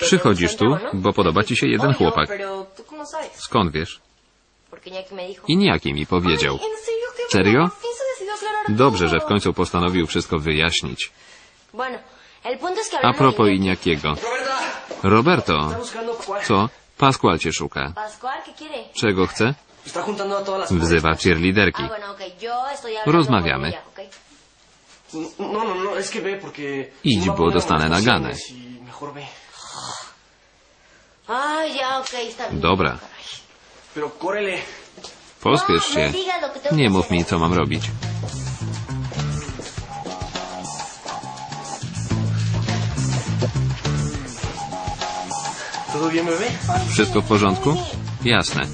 Przychodzisz tu, ¿no? bo podoba ci się jeden Obvio, chłopak. Skąd wiesz? Iniaki mi powiedział. Ay, ¿en serio? Dobrze, że w końcu postanowił wszystko wyjaśnić. A propos Iniakiego. Roberto, co? Pascual cię szuka. Czego chce? Wzywa cheerleaderki. Ah, Rozmawiamy. Idź, no bo dostanę y bien. Dobra. Pospiesz No, się. Nie mów mi, co mam robić. Wszystko w porządku? Jasne.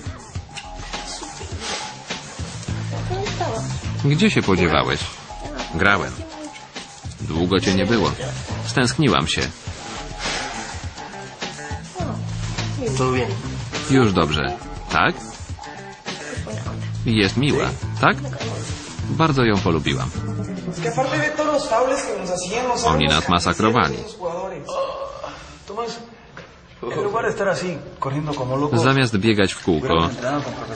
Gdzie się podziewałeś? Grałem. Długo cię nie było. Stęskniłam się. Już dobrze. Tak? Jest miła, tak? Bardzo ją polubiłam. Oni nas masakrowali. Zamiast biegać w kółko,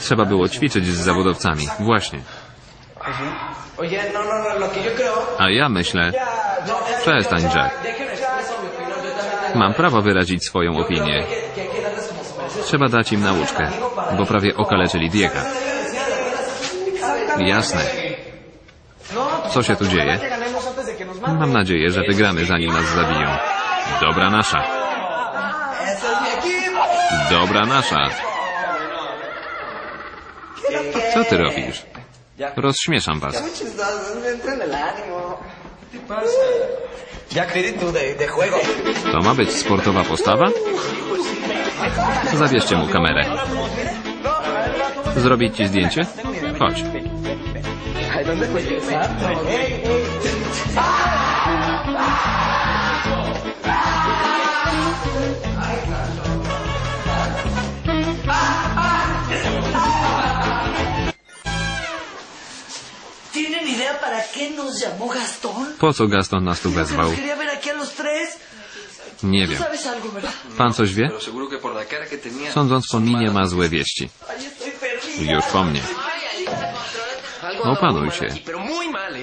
trzeba było ćwiczyć z zawodowcami. Właśnie. No, no, no. A ja myślę, es przestań, Jack. Mam prawo wyrazić swoją opinię. Trzeba dać im nauczkę, bo prawie okaleczyli Diega. Jasne. Co się tu dzieje? Mam nadzieję, że wygramy, zanim nas zabiją. Dobra nasza. Dobra nasza. Co ty robisz? Rozśmieszam was. To ma być sportowa postawa? Zabierzcie mu kamerę. Zrobić ci zdjęcie? Chodź. Po co Gaston nas tu wezwał? nos quería ver aquí a los tres. Nie wiem. sabes algo, ¿verdad? Pan coś wie? Pero seguro que por la cara que tenía... Sądząc po minie ma złe wieści. Już po mnie. Opanuj się. ¿eh?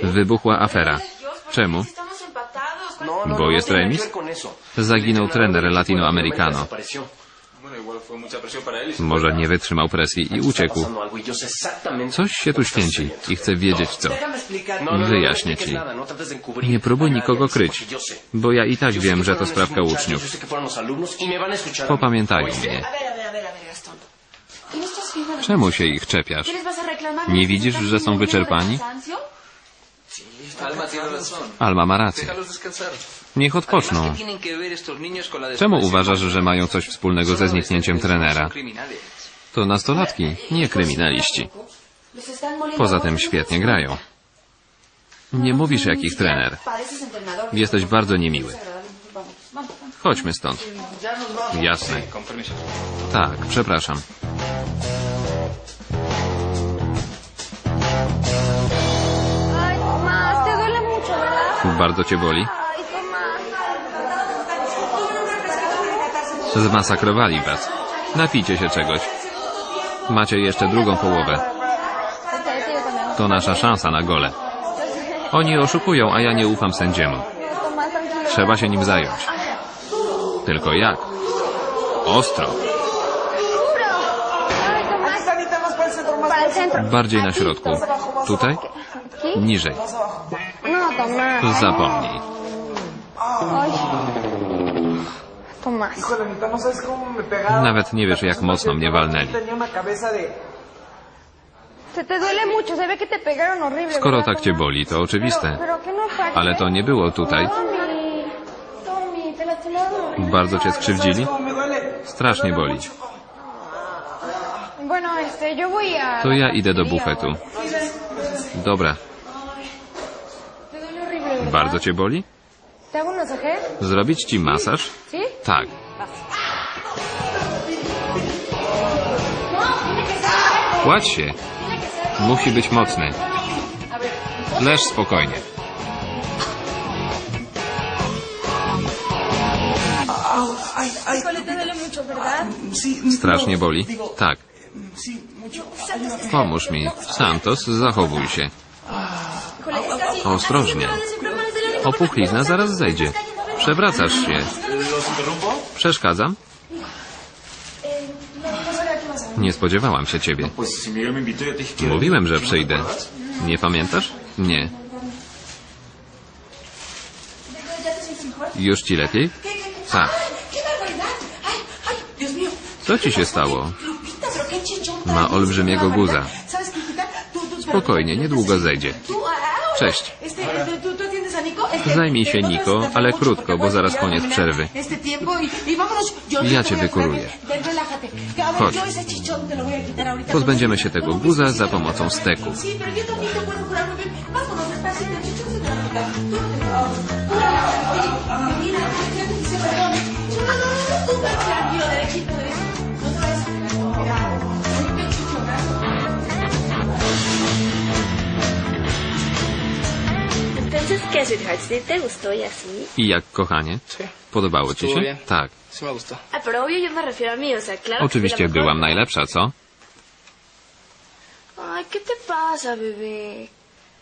Wybuchła afera. Czemu? ¿cuál- No, no, Bo no, jest que remis? Zaginął trener latinoamericano. Może nie wytrzymał presji i uciekł. y Coś się tu święci i chcę wiedzieć co. No, no, no, no Wyjaśnię ci. no Nie próbuj nikogo kryć, bo ja i tak wiem, że to sprawka uczniów. Y. Popamiętają mnie. A ver, a ver, a ver, a ver, Gastón. ¿Qué no? Czemu się ich czepiasz? Nie widzisz, że są wyczerpani? Alma ma rację. Niech odpoczną. ¿Qué tienen que ver estos niños con la Czemu uważasz, że mają coś wspólnego ze zniknięciem trenera? To nastolatki, nie kryminaliści. Poza tym świetnie grają. Nie mówisz jak ich trener. Jesteś bardzo niemiły. Chodźmy stąd. Jasne. Tak, przepraszam. Bardzo cię boli? Zmasakrowali was. Napijcie się czegoś. Macie jeszcze drugą połowę. To nasza szansa na gole. Oni oszukują, a ja nie ufam sędziemu. Trzeba się nim zająć. Tylko jak? Ostro. Bardziej na środku. Tutaj? Niżej. No. Zapomnij. No sabes cómo me pegaron. Nawet nie wiesz, jak mocno mnie walnęli. Skoro ¿verdad, tak cię boli, to oczywiste. Ale to nie było tutaj. Bardzo cię skrzywdzili? Strasznie boli. To ja idę do bufetu. Dobra. Bardzo cię boli? Zrobić ci masaż? Tak. Kładź się. Musi być mocny. Leż spokojnie. Strasznie boli? Tak. Pomóż mi. Santos, zachowuj się. Ostrożnie. Opuchlizna zaraz zejdzie. Przewracasz się. Przeszkadzam? Nie spodziewałam się ciebie. Mówiłem, że przyjdę. Nie pamiętasz? Nie. Już ci lepiej? Tak. Co ci się stało? Ma olbrzymiego guza. Spokojnie, niedługo zejdzie. Ah, Cześć. Zajmij się no Niko, ale krótko, bo zaraz koniec przerwy. Y, y Ja cię wykuruję. Chodź. Pozbędziemy się tego guza za pomocą steku. ¿Qué, sweetheart? ¿Sí te gustó y así? I jak, kochanie? Sí. Podobało ci się? bien. Tak. Sí me gustó. Ah, pero obvio yo me refiero a mí, o sea, claro Oczywiście byłam najlepsza, co? Ay, ¿qué te pasa, bebé?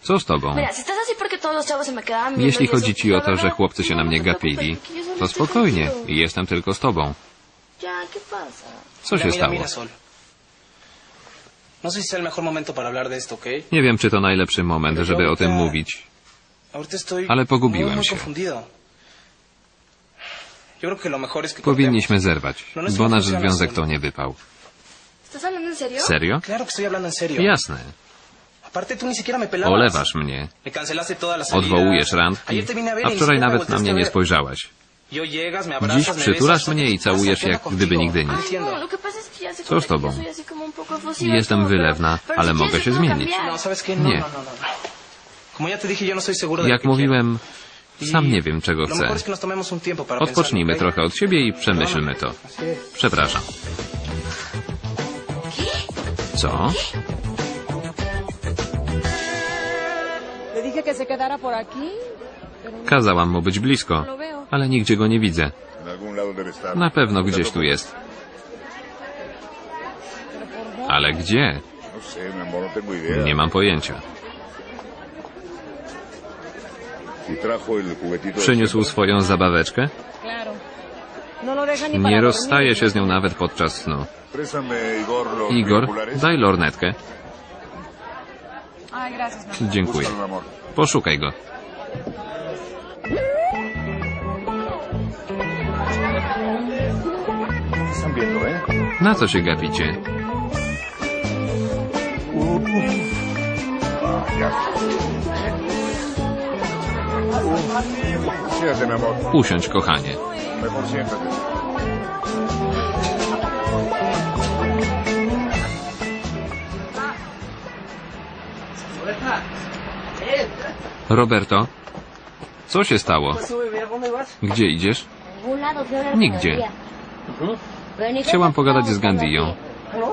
Co z tobą? Jeśli y chodzi ci o to, że chłopcy się na no, mnie gapili, to spokojnie. Jestem tylko z tobą. Co się stało? mira, Sol. No sé si sea el mejor momento para hablar de esto, ¿ok? Nie wiem, czy to najlepszy moment, żeby o tym mówić. Ale pogubiłem się. Powinniśmy zerwać, No, no bo nasz związek to nie wypał. ¿Estás hablando en serio? Jasne. Olewasz mnie. Odwołujesz randki, a y wczoraj nawet na mnie nie spojrzałaś. Dziś przytulasz mnie ¿qué i całujesz jak gdyby nigdy nic. No, Co z tobą? Jestem wylewna, ale mogę się zmienić. Nie. Jak que quiero. mówiłem, Y sam nie wiem, czego chcę. Odpocznijmy trochę od siebie i przemyślmy to. Przepraszam. Co? Aquí. Kazałam mu być blisko, ale nigdzie go nie widzę. Na pewno gdzieś tu jest. Ale gdzie? No no. Nie mam pojęcia. Przyniósł siempre. swoją zabaweczkę? No Nie rozstaje się z nią nawet podczas snu. Igor, daj lornetkę. Dziękuję. Poszukaj go. ¿Qué están viendo, eh? Na co się gapicie? Usiądź, kochanie. Roberto, co się stało? Gdzie idziesz? Nigdzie. Chciałam pogadać z Gandiją.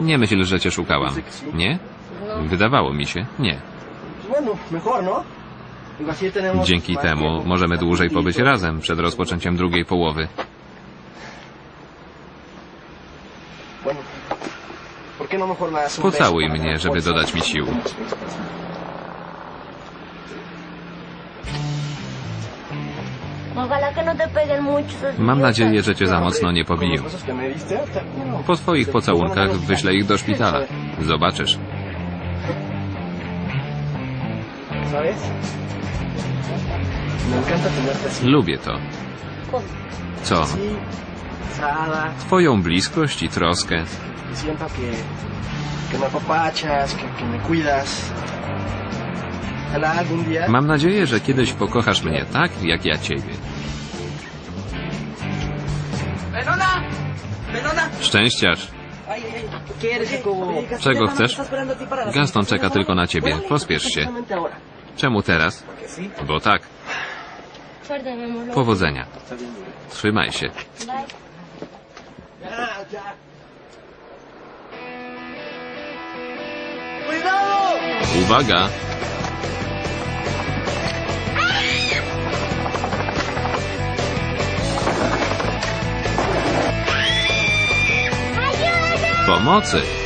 Nie myśl, że cię szukałam. Nie? Wydawało mi się. Nie. Dzięki temu możemy dłużej pobyć razem przed rozpoczęciem drugiej połowy. Bueno, ¿por qué no mejor me das un Pocałuj mnie, żeby dodać mi sił. Mam nadzieję, że cię za mocno nie pobiją. Po twoich pocałunkach wyślę ich do szpitala. Zobaczysz. Lubię to. Co? Twoją bliskość i troskę. día... Mam nadzieję, że kiedyś pokochasz mnie tak, jak ja ciebie. Szczęściarz. Czego chcesz? Gaston czeka tylko na ciebie. Pospiesz się. Czemu teraz? Bo tak. Powodzenia. Trzymaj się. Uwaga! Pomocy!